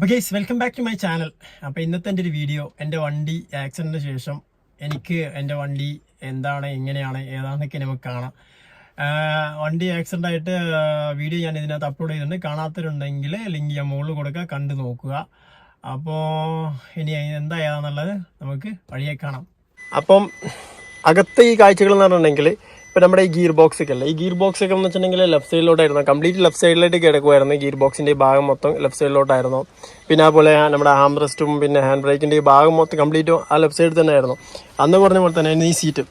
അപ്പോൾ guys welcome back to my channel അപ്പോൾ ഇന്നത്തെ എന്റെ ഒരു വീഡിയോ എന്റെ വണ്ടി ആക്സിഡന്റിന് ശേഷം എനിക്ക് എന്റെ വണ്ടി എന്താണ് എങ്ങനെയാണ് ഏതാണെന്നൊക്കെ നമുക്ക് കാണാം. വണ്ടി ആക്സിഡന്റ് ആയിട്ട് വീഡിയോ ഞാൻ ഇതിനകത്ത് അപ്ലോഡ് ചെയ്തിട്ടുണ്ട്. കാണാത്തവരുണ്ടെങ്കിൽ ലിങ്ക് ഞാൻ മുകളിൽ കൊടുക്കുക കണ്ടു നോക്കുക. അപ്പോൾ ഇനി എന്താ ഏതാണെന്നുള്ളത് നമുക്ക് വഴിയെ കാണാം. അപ്പം അകത്തെ ഈ കാഴ്ചകൾ എന്ന് പറഞ്ഞിട്ടുണ്ടെങ്കിൽ ഇപ്പം നമ്മുടെ ഈ ഗിയർ ബോക്സ് ഒക്കെ അല്ലേ? ഈ ഗിയർ ബോക്സ് ഒക്കെ എന്ന് വെച്ചിട്ടുണ്ടെങ്കിൽ ലെഫ്റ്റ് സൈഡിലോട്ടായിരുന്നു കംപ്ലീറ്റ് ലെഫ്റ്റ് സൈഡിലേക്ക് കിടക്കുമായിരുന്നു ഗിയർ ബോക്സിന്റെ ഭാഗം മൊത്തം ലെഫ്റ്റ് സൈഡിലോട്ടായിരുന്നു പിന്നെ അതുപോലെ നമ്മുടെ ഹാൻഡ് റെസ്റ്റും പിന്നെ ഹാൻഡ് ബ്രേക്കിന്റെ ഈ ഭാഗം മൊത്തം കംപ്ലീറ്റ് ആ ലെഫ്റ്റ് സൈഡിൽ തന്നെ ആയിരുന്നു അന്ന് പറഞ്ഞ പോലെ തന്നെ ഈ സീറ്റ്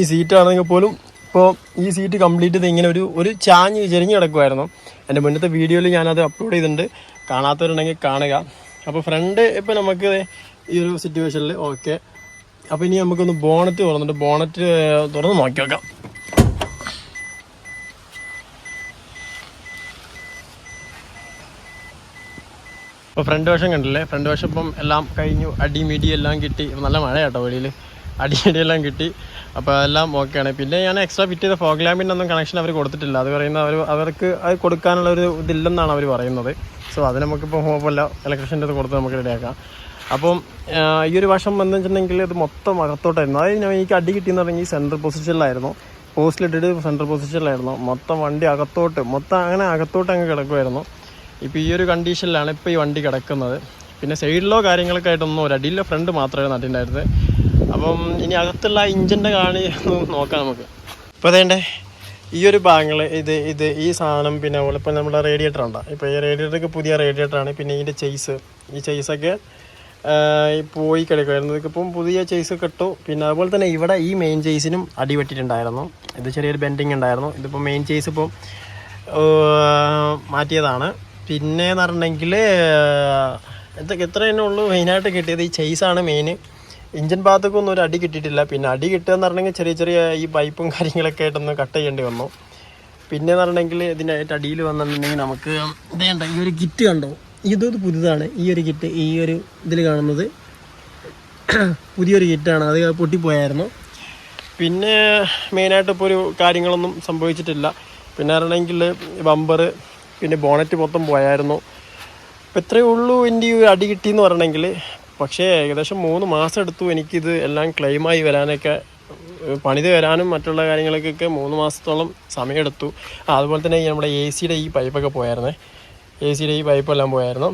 ഈ സീറ്റ് ആണെങ്കിൽ പോലും ഇപ്പോൾ ഈ സീറ്റ് കംപ്ലീറ്റ് ചെയ്ത് ഇങ്ങനെ ഒരു ഒരു ചാഞ്ഞ് ചെരിഞ്ഞ് കിടക്കുമായിരുന്നു എന്റെ മുന്നത്തെ വീഡിയോയിൽ ഞാനത് അപ്ലോഡ് ചെയ്തിട്ടുണ്ട്. കാണാത്തവരുണ്ടെങ്കിൽ കാണുക. അപ്പോൾ ഫ്രണ്ട് ഇപ്പോൾ നമുക്ക് ഈ ഒരു സിറ്റുവേഷനിൽ ഓക്കെ അപ്പോൾ ഇനി നമുക്കൊന്ന് ബോണറ്റ് തുറന്നിട്ട് ബോണറ്റ് തുറന്ന് നോക്കി നോക്കാം. ഇപ്പോൾ ഫ്രണ്ട് വശം കണ്ടില്ലേ? ഫ്രണ്ട് വശം ഇപ്പം എല്ലാം കഴിഞ്ഞു. അടി മിടി എല്ലാം കിട്ടി. നല്ല മഴ കേട്ടോ വെളിയിൽ അടി എല്ലാം കിട്ടി. അപ്പോൾ അതെല്ലാം ഓക്കെയാണ് പിന്നെ ഞാൻ എക്സ്ട്രാ ഫിറ്റ് ചെയ്ത ഫോഗ് ലാമ്പിന്റെ ഒന്നും കണക്ഷൻ അവർ കൊടുത്തിട്ടില്ല. അത് പറയുന്ന അവർ അവർക്ക് അത് കൊടുക്കാനുള്ള ഒരു ഇതില്ലെന്നാണ് അവർ പറയുന്നത്. സോ അത് നമുക്കിപ്പോൾ ഹോപ്പല്ല ഇലക്ട്രീഷ്യന്റെ അത് കൊടുത്ത് നമുക്ക് റെഡിയാക്കാം അപ്പം ഈ ഒരു വശം എന്ന് വെച്ചിട്ടുണ്ടെങ്കിൽ ഇത് മൊത്തം അകത്തോട്ടായിരുന്നു. അതായത് ഞാൻ എനിക്ക് അടി കിട്ടിയെന്ന് പറഞ്ഞാൽ സെൻട്രൽ പൊസിഷനിലായിരുന്നു പോസ്റ്റിലിട്ടിട്ട് സെൻട്രൽ പൊസിഷനിലായിരുന്നു മൊത്തം വണ്ടി അകത്തോട്ട് മൊത്തം അങ്ങനെ അകത്തോട്ട് അങ്ങ് കിടക്കുമായിരുന്നു ഇപ്പോൾ ഈ ഒരു കണ്ടീഷനിലാണ് ഇപ്പോൾ ഈ വണ്ടി കിടക്കുന്നത്. പിന്നെ സൈഡിലോ കാര്യങ്ങളൊക്കെ ആയിട്ടൊന്നും ഒരു അടിയിലെ ഫ്രണ്ട് മാത്രമേ നട്ടിട്ടുണ്ടായിരുന്നത് അപ്പം ഇനി അകത്തുള്ള ഇഞ്ചിന്റെ കാണി നോക്കാം നമുക്ക്. ഇപ്പോൾ അതേണ്ടേ ഈ ഒരു ഭാഗങ്ങൾ ഇത് ഇത് ഈ സാധനം പിന്നെ അതുപോലെ ഇപ്പം നമ്മുടെ റേഡിയേറ്റർ ഉണ്ടോ? ഇപ്പോൾ ഈ റേഡിയേറ്ററൊക്കെ പുതിയ റേഡിയേറ്ററാണ് പിന്നെ ഇതിന്റെ ചെയ്സ് ഈ ചെയ്സൊക്കെ പോയി കിടക്കുമായിരുന്നു ഇതിപ്പം പുതിയ ചെയ്സ് കിട്ടു പിന്നെ അതുപോലെ തന്നെ ഇവിടെ ഈ മെയിൻ ചെയ്സിനും അടി പറ്റിയിട്ടുണ്ടായിരുന്നു ഇത് ചെറിയൊരു ബെൻഡിങ് ഉണ്ടായിരുന്നു. ഇതിപ്പോൾ മെയിൻ ചെയ്സ് ഇപ്പം മാറ്റിയതാണ്. പിന്നെ എന്ന് പറഞ്ഞെങ്കിൽ എന്തൊക്കെ എത്ര തന്നെ ഉള്ളൂ മെയിനായിട്ട് കിട്ടിയത്. ഈ ചെയ്സാണ് മെയിൻ ഇഞ്ചിൻ ഭാഗത്തൊക്കെ ഒന്നും ഒരു അടി കിട്ടിയിട്ടില്ല. പിന്നെ അടി കിട്ടുക എന്ന് പറഞ്ഞെങ്കിൽ ചെറിയ ചെറിയ ഈ പൈപ്പും കാര്യങ്ങളൊക്കെ ആയിട്ടൊന്ന് കട്ട് ചെയ്യേണ്ടി വന്നു. പിന്നെ എന്ന് പറഞ്ഞെങ്കിൽ ഇതിന്റെ അടിയിൽ വന്നിട്ടുണ്ടെങ്കിൽ നമുക്ക് ഇതേണ്ട ഈ ഒരു കിറ്റ് കണ്ടോ? ഇതൊരു പുതുതാണ്. ഈ ഒരു കിറ്റ് ഈ ഒരു ഇതിൽ കാണുന്നത്. പുതിയൊരു കിറ്റാണ്. അത് പൊട്ടിപ്പോയായിരുന്നു. പിന്നെ മെയിനായിട്ട് ഇപ്പോൾ ഒരു കാര്യങ്ങളൊന്നും സംഭവിച്ചിട്ടില്ല. പിന്നെ പറഞ്ഞെങ്കിൽ ബമ്പർ പിന്നെ ബോണറ്റ് മൊത്തം പോയായിരുന്നു. അപ്പോൾ ഇത്രയേ ഉള്ളൂ എന്റെ ഒരു അടി കിട്ടിയെന്ന് പറയണമെങ്കിൽ. പക്ഷേ ഏകദേശം മൂന്ന് മാസം എടുത്തു എനിക്കിത് എല്ലാം ക്ലെയിമായി വരാനൊക്കെ പണിത് വരാനും മറ്റുള്ള കാര്യങ്ങൾക്കൊക്കെ മൂന്ന് മാസത്തോളം സമയമെടുത്തു. അതുപോലെ തന്നെ നമ്മുടെ എ സിയുടെ ഈ പൈപ്പൊക്കെ പോയായിരുന്നേ. എ സിയുടെ ഈ പൈപ്പെല്ലാം പോയായിരുന്നു.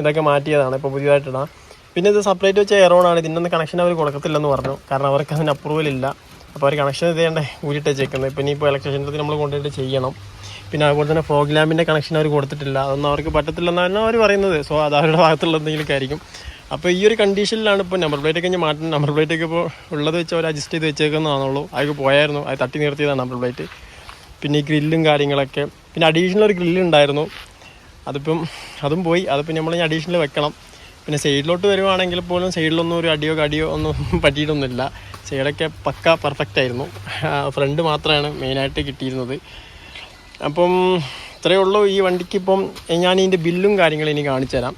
ഇതൊക്കെ മാറ്റിയതാണ്. ഇപ്പോൾ പുതിയതായിട്ടിടാം പിന്നെ ഇത് സെപ്പറേറ്റ് വെച്ച എയറോണാണ് ഇതിനൊന്നും കണക്ഷൻ അവർ കൊടുക്കത്തില്ലെന്ന് പറഞ്ഞു. കാരണം അവർക്ക് അതിന് അപ്രൂവൽ ഇല്ല. അപ്പോൾ അവർ കണക്ഷൻ ഇത് ചെയ്യേണ്ടേ? ഊരിട്ട് വെച്ചേക്കുന്നത്. ഇപ്പം ഇനിയിപ്പോൾ ഇലക്ട്രീഷ്യന്റെ നമ്മൾ കൊണ്ടുപോയിട്ട് ചെയ്യണം. പിന്നെ അതുപോലെ തന്നെ ഫോഗ് ലാമ്പിന്റെ കണക്ഷൻ അവർ കൊടുത്തിട്ടില്ല. അതൊന്നും അവർക്ക് പറ്റത്തില്ലെന്നാണ് അവർ പറയുന്നത്. സോ അത് അവരുടെ ഭാഗത്തുള്ള എന്തെങ്കിലും ആയിരിക്കും. അപ്പോൾ ഈ ഒരു കണ്ടീഷനിലാണ് ഇപ്പോൾ നമ്പർ പ്ലേറ്റ് ഒക്കെ ഞാൻ മാറ്റുന്നത് നമ്പർ പ്ലേറ്റ് ഒക്കെ ഇപ്പോൾ ഉള്ളത് വെച്ച് അവർ അഡ്ജസ്റ്റ് ചെയ്ത് വെച്ചേക്കുന്നതാണുള്ളൂ. അത് പോയായിരുന്നു. അത് തട്ടി നിർത്തിയതാണ് നമ്പർ പ്ലേറ്റ് പിന്നെ ഈ ഗ്രില്ലും കാര്യങ്ങളൊക്കെ. പിന്നെ അഡീഷണൽ ഒരു ഗ്രില്ല് ഉണ്ടായിരുന്നു. അതിപ്പം അതും പോയി. അതിപ്പോൾ നമ്മൾ ഇനി അഡീഷണൽ വെക്കണം. പിന്നെ സൈഡിലോട്ട് വരുവാണെങ്കിൽ പോലും സൈഡിലൊന്നും ഒരു അടിയോ കടിയോ ഒന്നും പറ്റിയിട്ടൊന്നുമില്ല. സൈഡൊക്കെ പക്ക പെർഫെക്റ്റ് ആയിരുന്നു. ഫ്രണ്ട് മാത്രമാണ് മെയിനായിട്ട് കിട്ടിയിരുന്നത്. അപ്പം ഇത്രയേ ഉള്ളൂ ഈ വണ്ടിക്ക് ഇപ്പം ഞാൻ ഇതിന്റെ ബില്ലും കാര്യങ്ങളും ഇനി കാണിച്ചു തരാം.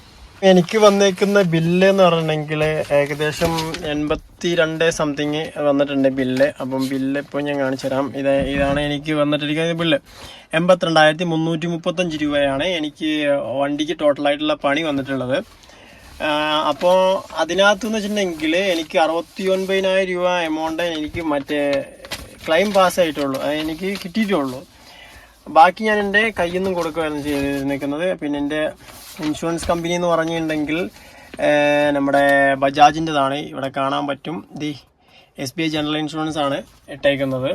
എനിക്ക് വന്നേക്കുന്ന ബില്ല് എന്ന് പറഞ്ഞിട്ടുണ്ടെങ്കിൽ ഏകദേശം എൺപത്തി രണ്ട് സംതിങ് വന്നിട്ടുണ്ട് ബില്ല്. അപ്പം ബില്ല് ഇപ്പോൾ ഞാൻ കാണിച്ചു തരാം. ഇത് ഇതാണ് എനിക്ക് വന്നിട്ടിരിക്കുന്ന ബില്ല്. എൺപത്തിരണ്ടായിരത്തി മുന്നൂറ്റി മുപ്പത്തഞ്ച് രൂപയാണ് എനിക്ക് വണ്ടിക്ക് ടോട്ടലായിട്ടുള്ള പണി വന്നിട്ടുള്ളത്. അപ്പോൾ അതിനകത്ത് എന്ന് വെച്ചിട്ടുണ്ടെങ്കിൽ എനിക്ക് അറുപത്തി ഒൻപതിനായിരം രൂപ എമൗണ്ട് എനിക്ക് മറ്റേ ക്ലെയിം പാസ് ആയിട്ടുള്ളൂ. എനിക്ക് കിട്ടിയിട്ടുള്ളൂ ബാക്കി ഞാൻ എന്റെ കയ്യിൽ നിന്നും കൊടുക്കുകയാണ് ചെയ്തിരിക്കുന്നത് പിന്നെ എന്റെ ഇൻഷുറൻസ് കമ്പനി എന്ന് പറഞ്ഞിട്ടുണ്ടെങ്കിൽ നമ്മുടെ ബജാജിന്റെതാണ്. ഇവിടെ കാണാൻ പറ്റും. The S B I general insurance ആണ് ഇട്ടേക്കുന്നത്.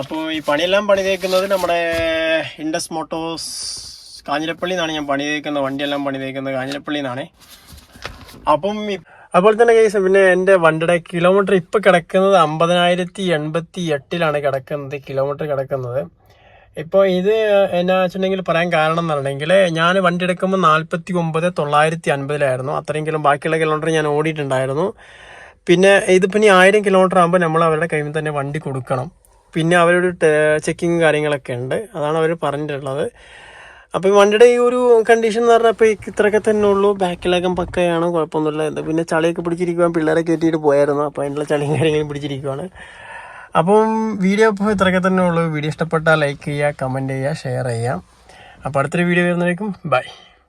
അപ്പോൾ ഈ പണിയെല്ലാം പണിതേക്കുന്നത് നമ്മുടെ ഇൻഡസ് മോട്ടോസ് കാഞ്ഞിരപ്പള്ളി നിന്നാണ് ഞാൻ പണിതേക്കുന്നത്. വണ്ടിയെല്ലാം പണിതേക്കുന്നത് കാഞ്ഞിരപ്പള്ളി നിന്നാണ് അപ്പം അപ്പോൾ അതുപോലെ തന്നെ കേസ് പിന്നെ എന്റെ വണ്ടിയുടെ കിലോമീറ്റർ ഇപ്പോൾ കിടക്കുന്നത് അമ്പതിനായിരത്തി എൺപത്തി എട്ടിലാണ് കിടക്കുന്നത് കിലോമീറ്റർ കിടക്കുന്നത്. ഇപ്പോൾ ഇത് എന്നാ വെച്ചിട്ടുണ്ടെങ്കിൽ പറയാൻ കാരണം എന്ന് പറഞ്ഞിട്ടുണ്ടെങ്കിൽ ഞാൻ വണ്ടി എടുക്കുമ്പോൾ നാൽപ്പത്തി ഒമ്പത് തൊള്ളായിരത്തി അൻപതിലായിരുന്നു അത്രയും കിലോ ബാക്കിയുള്ള കിലോമീറ്റർ ഞാൻ ഓടിയിട്ടുണ്ടായിരുന്നു. പിന്നെ ഇതിപ്പോൾ ഇനി ആയിരം കിലോമീറ്റർ ആകുമ്പോൾ നമ്മൾ അവരുടെ കയ്യിൽ തന്നെ വണ്ടി കൊടുക്കണം. പിന്നെ അവരുടെ ചെക്കിങ് കാര്യങ്ങളൊക്കെ ഉണ്ട്. അതാണ് അവർ പറഞ്ഞിട്ടുള്ളത്. അപ്പോൾ ഈ വണ്ടിയുടെ ഈ ഒരു കണ്ടീഷൻ എന്ന് പറഞ്ഞാൽ ഇപ്പോൾ ഇത്രയൊക്കെ തന്നെ ഉള്ളൂ. ബാക്കിലകം പക്കയാണ് കുഴപ്പമൊന്നുമില്ല. പിന്നെ ചളിയൊക്കെ പിടിച്ചിരിക്കുവാൻ പിള്ളേരെ കയറ്റിയിട്ട് പോയായിരുന്നു. അപ്പോൾ അതിനുള്ള ചളിയും കാര്യങ്ങളും പിടിച്ചിരിക്കുവാണ്. അപ്പം വീഡിയോ ഇപ്പോൾ ഇത്രയൊക്കെ തന്നെ ഉള്ളൂ വീഡിയോ ഇഷ്ടപ്പെട്ടാൽ ലൈക്ക് ചെയ്യുക കമന്റ് ചെയ്യുക ഷെയർ ചെയ്യുക. അപ്പോൾ അടുത്തൊരു വീഡിയോ വരുന്നതായിരിക്കും ബൈ